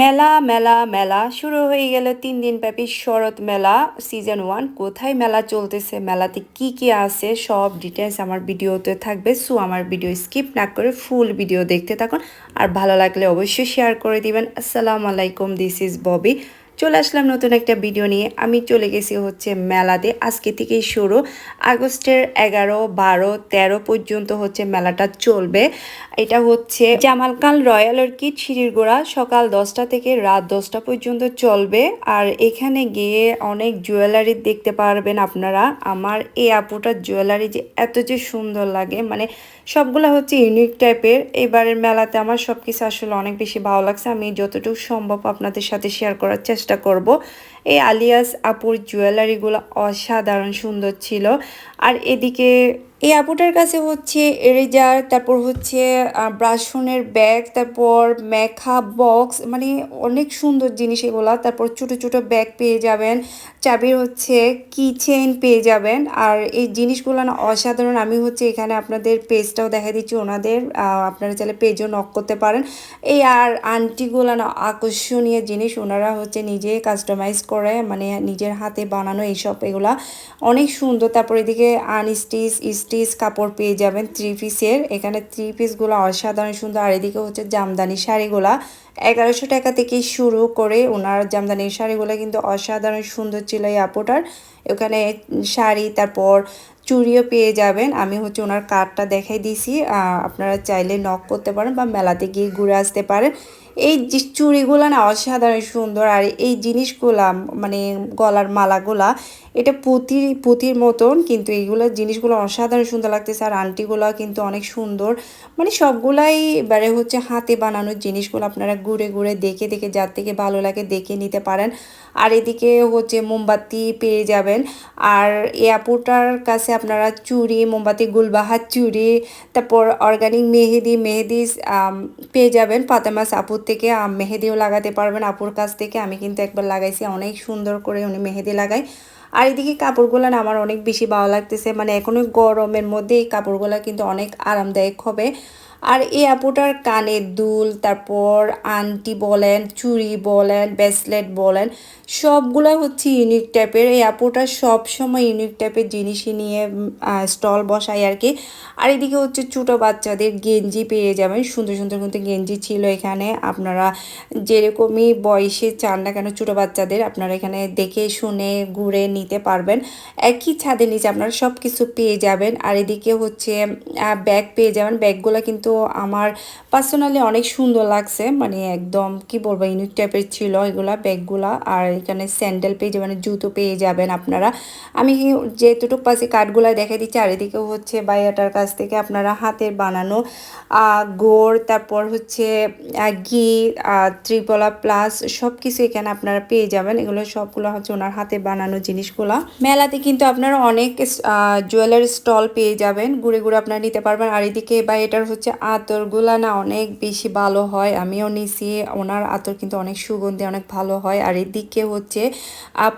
মেলা মেলা মেলা শুরু হয়ে গেল তিন দিন ব্যাপী শরৎ মেলা। সিজন ওয়ান কোথায় মেলা চলতেছে, মেলাতে কি কি আছে, সব ডিটেলস আমার ভিডিওতে থাকবে। সো আমার ভিডিও স্কিপ না করে ফুল ভিডিও দেখতে থাকুন। আর ভালো লাগলে অবশ্যই শেয়ার করে দিবেন। আসসালামু আলাইকুম দিস ইজ ববি চলে আসলাম নতুন একটা ভিডিও নিয়ে। আমি চলে গেছি হচ্ছে মেলাতে। আজকে থেকেই শুরু। আগস্টের এগারো, বারো, তেরো পর্যন্ত হচ্ছে মেলাটা চলবে। এটা হচ্ছে জামালকাল রয়্যাল অর্কিড সিঁড়ির গোড়া। সকাল দশটা থেকে রাত দশটা পর্যন্ত চলবে। আর এখানে গিয়ে অনেক জুয়েলারি দেখতে পারবেন আপনারা। আমার এই আপুটার জুয়েলারি যে এত যে সুন্দর লাগে মানে সবগুলো হচ্ছে ইউনিক টাইপের এবারের মেলাতে আমার সব কিছু আসলে অনেক বেশি ভালো লাগছে। আমি যতটুকু সম্ভব আপনাদের সাথে শেয়ার করার চেষ্টা করব। এই আলিয়াস আপুর জুয়েলারিগুলো অসাধারণ সুন্দর ছিল। আর এদিকে এই আপুটার কাছে হচ্ছে এরেজার, তারপর হচ্ছে ব্রাশনের ব্যাগ, তারপর মেকআপ বক্স মানে অনেক সুন্দর জিনিস এগুলা। তারপর ছোট ছোট ব্যাগ পেয়ে যাবেন চাবির হচ্ছে কি চেইন পেয়ে যাবেন। আর এই জিনিসগুলো না অসাধারণ। আমি হচ্ছে এখানে আপনাদের পেজটাও দেখা দিচ্ছি, ওনাদের আপনারা চাইলে পেজও নক করতে পারেন। এই আর আন্টিগুলো না আকর্ষণীয় জিনিস, ওনারা হচ্ছে নিজে কাস্টমাইজ করে মানে নিজের হাতে বানানো এইসব এগুলা। অনেক সুন্দর। তারপর এদিকে আনস্টিচ স্টিচ কাপড় পেয়ে যাবেন থ্রি পিসের এখানে থ্রি পিসগুলো অসাধারণ সুন্দর। আর এদিকে হচ্ছে জামদানি শাড়িগুলা। এগারোশো টাকা থেকে শুরু করে ওনার জামদানির শাড়িগুলো কিন্তু অসাধারণ সুন্দর ছিল এই আপুটার। ওখানে শাড়ি, তারপর চুড়িও পেয়ে যাবেন। আমি হচ্ছে ওনার কার্ডটা দেখাই দিছি। আপনারা চাইলে নক করতে পারেন বা মেলাতে গিয়ে ঘুরে আসতে পারেন। এই চুড়িগুলো না অসাধারণ সুন্দর, আর এই জিনিসগুলা মানে গলার মালাগুলা, এটা পুঁতির পুঁতির মতন, কিন্তু এইগুলো জিনিসগুলো অসাধারণ সুন্দর লাগতেছে, আর আন্টিগুলো কিন্তু অনেক সুন্দর। মানে সবগুলাই এবারে হচ্ছে হাতে বানানোর জিনিসগুলো আপনারা ঘুরে ঘুরে দেখে দেখে, যার থেকে ভালো লাগে দেখে নিতে পারেন। আর এদিকে হচ্ছে মোমবাতি পেয়ে যাবেন। আর এয়ারপোর্টার কাছে আপনারা চুড়ি, মোমবাতি, গুলবাহার চুড়ি, তারপর অর্গানিক মেহেদি মেহেদি পেয়ে যাবেন। পাতামাস আপুর থেকে মেহেদিও লাগাতে পারবেন। আপুর কাছ থেকে আমি কিন্তু একবার লাগাইছি, অনেক সুন্দর করে উনি মেহেদি লাগাই আর এদিকে কাপড়গুলো না আমার অনেক বেশি ভালো লাগতেছে। মানে এখনও গরমের মধ্যে এই কাপড়গুলো কিন্তু অনেক আরামদায়ক হবে। আর এই আপুটার কানের দুল, তারপর আন্টি বলেন, চুড়ি বলেন ব্রেসলেট বলেন, সবগুলো হচ্ছে ইউনিক টাইপের এই সব সময় ইউনিক টাইপের জিনিসই নিয়ে স্টল বসায় আর কি। আর এদিকে হচ্ছে ছোটো বাচ্চাদের গেঞ্জি পেয়ে যাবেন। সুন্দর সুন্দর কিন্তু গেঞ্জি ছিল এখানে। আপনারা যেরকমই বয়সে চান না কেন ছোটো বাচ্চাদের, আপনারা এখানে দেখে শুনে, ঘুরে নিতে পারবেন। একই ছাদের নিচে আপনারা সব কিছু পেয়ে যাবেন। আর এদিকে হচ্ছে ব্যাগ পেয়ে যাবেন। ব্যাগগুলো কিন্তু আমার পার্সোনালি অনেক সুন্দর লাগছে। মানে একদম, কি বলব ইউনিক টাইপের ছিল এগুলা, ব্যাগগুলা। আর এখানে স্যান্ডেল পেয়ে যাবেন জুতো পেয়ে যাবেন আপনারা। আমি যেতটুকু পাশে কাঠগুলা দেখে দিচ্ছি। আর এদিকে হচ্ছে বাইয়াটার কাছ থেকে আপনারা হাতের বানানো গোড় তারপর হচ্ছে ঘি ত্রিপলা প্লাস সব কিছু এখানে আপনারা পেয়ে যাবেন। এগুলো সবগুলো হচ্ছে ওনার হাতে বানানো জিনিসগুলা। মেলাতে কিন্তু আপনারা অনেক জুয়েলারি স্টল পেয়ে যাবেন। ঘুরে ঘুরে আপনারা নিতে পারবেন। আর এদিকে বা এটার হচ্ছে আতরগুলা না অনেক বেশি ভালো হয়। আমিও নিছি, ওনার আতর কিন্তু অনেক সুগন্ধি, অনেক ভালো হয়। আর এদিকে হচ্ছে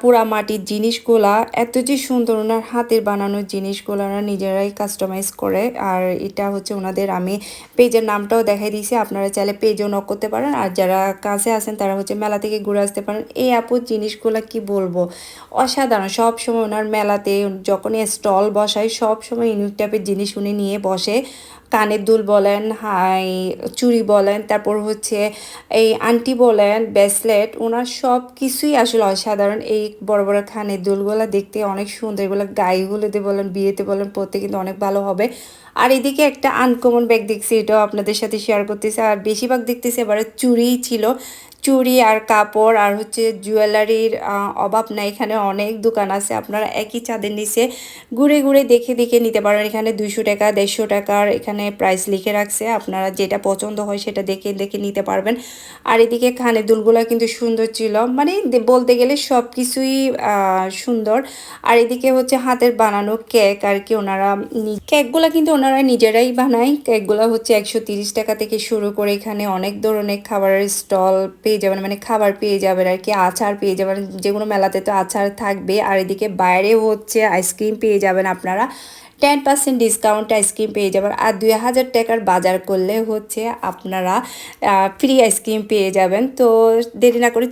পুরা মাটির জিনিসগুলা, এত যে সুন্দর ওনার হাতের বানানো জিনিসগুলো ওনারা নিজেরাই কাস্টমাইজ করে। আর এটা হচ্ছে ওনাদের, আমি পেজের নামটাও দেখাই দিয়েছি, আপনারা চাইলে পেজও নক করতে পারেন। আর যারা কাছে আসেন তারা হচ্ছে মেলা থেকে ঘুরে আসতে পারেন। এই আপুর জিনিসগুলো কি বলব? অসাধারণ। সব সময় ওনার মেলাতে যখনই স্টল বসায় সব সময় ইউনিক টাইপের জিনিস উনি নিয়ে বসে। কানের দুল বলেন, হাই চুরি বলেন, তারপর হচ্ছে এই আন্টি বলেন, ব্রেসলেট ওনার সব কিছুই আসলে অসাধারণ। এই বড় বড় খানের দুলগুলো দেখতে অনেক সুন্দর, এগুলো গায়েগুলোতে বলেন, বিয়েতে বলেন পড়তে কিন্তু অনেক ভালো হবে। আর এদিকে একটা আনকমন ব্যাগ দেখছি, এটাও আপনাদের সাথে শেয়ার করতেছে। আর বেশিরভাগ দেখতেছি এবারে চুরিই ছিল। চুড়ি আর কাপড় আর হচ্ছে জুয়েলারির অভাব নাই। এখানে অনেক দোকান আছে। আপনারা একই চাঁদের নিচে ঘুরে ঘুরে দেখে দেখে নিতে পারেন। এখানে দুইশো টাকা, দেড়শো টাকার এখানে প্রাইস লিখে রাখছে। আপনারা যেটা পছন্দ হয় সেটা দেখে দেখে নিতে পারবেন। আর এদিকে খানে দুলগুলো কিন্তু সুন্দর ছিল। মানে বলতে গেলে সব কিছুই সুন্দর। আর এদিকে হচ্ছে হাতের বানানো কেক আর কি ওনারা কেকগুলো কিন্তু ওনারা নিজেরাই বানায়। কেকগুলো হচ্ছে একশো টাকা থেকে শুরু করে এখানে অনেক ধরনের খাবারের স্টল পেয়ে পেয়ে যাবেন মানে খাবার পেয়ে যাবেন আর কি, আচার পেয়ে যাবেন, যে কোনো মেলাতে তো আচার থাকবে। আর এদিকে বাইরেও হচ্ছে আইসক্রিম পেয়ে যাবেন আপনারা। টেন পার্সেন্ট ডিসকাউন্ট আইসক্রিম পেয়ে যাবেন। আর দুই হাজার টাকার বাজার করলে হচ্ছে আপনারা ফ্রি আইসক্রিম পেয়ে যাবেন। তো দেরি না করে